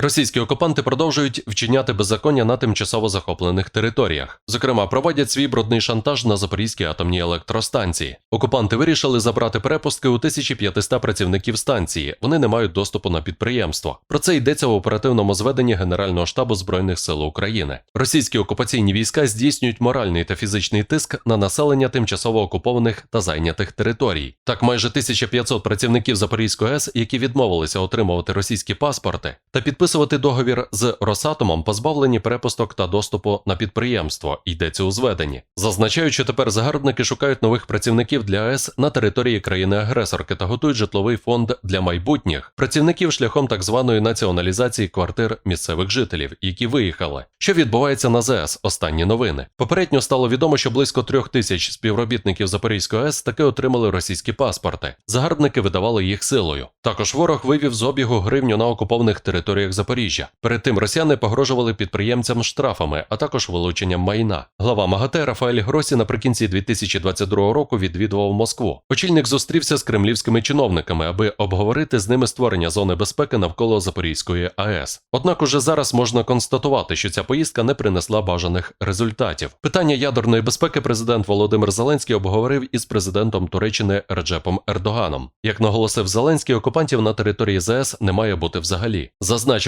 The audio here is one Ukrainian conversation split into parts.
Російські окупанти продовжують вчиняти беззаконня на тимчасово захоплених територіях. Зокрема, проводять свій брудний шантаж на Запорізькій атомній електростанції. Окупанти вирішили забрати перепустки у 1500 працівників станції. Вони не мають доступу на підприємство. Про це йдеться в оперативному зведенні Генерального штабу збройних сил України. Російські окупаційні війська здійснюють моральний та фізичний тиск на населення тимчасово окупованих та зайнятих територій. Так, майже 1500 працівників Запорізької АЕС, які відмовилися отримувати російські паспорти та підписувати договір з Росатомом, позбавлені перепусток та доступу на підприємство. Йдеться у зведенні. Зазначають, що тепер загарбники шукають нових працівників для АЕС на території країни-агресорки та готують житловий фонд для майбутніх працівників шляхом так званої націоналізації квартир місцевих жителів, які виїхали. Що відбувається на ЗС? Останні новини. Попередньо стало відомо, що близько трьох тисяч співробітників Запорізької АЕС таки отримали російські паспорти. Загарбники видавали їх силою. Також ворог вивів з обігу гривню на окупованих територіях Запоріжжя. Перед тим росіяни погрожували підприємцям штрафами, а також вилученням майна. Глава МАГАТЕ Рафаель Гросі наприкінці 2022 року відвідував Москву. Очільник зустрівся з кремлівськими чиновниками, аби обговорити з ними створення зони безпеки навколо Запорізької АЕС. Однак уже зараз можна констатувати, що ця поїздка не принесла бажаних результатів. Питання ядерної безпеки президент Володимир Зеленський обговорив із президентом Туреччини Реджепом Ердоганом. Як наголосив Зеленський, окупантів на території ЗС не має бути взагалі.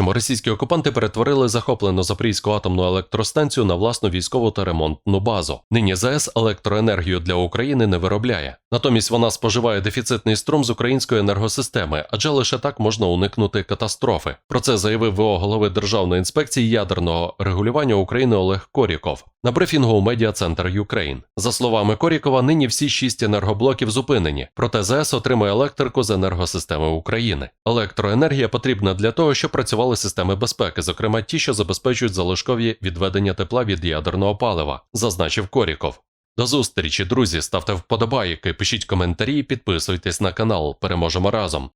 Зазначимо, російські окупанти перетворили захоплену Запорізьку атомну електростанцію на власну військову та ремонтну базу. Нині ЗС електроенергію для України не виробляє. Натомість вона споживає дефіцитний струм з української енергосистеми, адже лише так можна уникнути катастрофи. Про це заявив ВО голови Державної інспекції ядерного регулювання України Олег Коріков на брифінгу у медіа центр Юкрейн. За словами Корікова, нині всі шість енергоблоків зупинені, проте ЗС отримує електрику з енергосистеми України. Електроенергія потрібна для того, щоб працювали системи безпеки, зокрема ті, що забезпечують залишкові відведення тепла від ядерного палива, зазначив Коріков. До зустрічі, друзі, ставте вподобайки, пишіть коментарі, підписуйтесь на канал. Переможемо разом.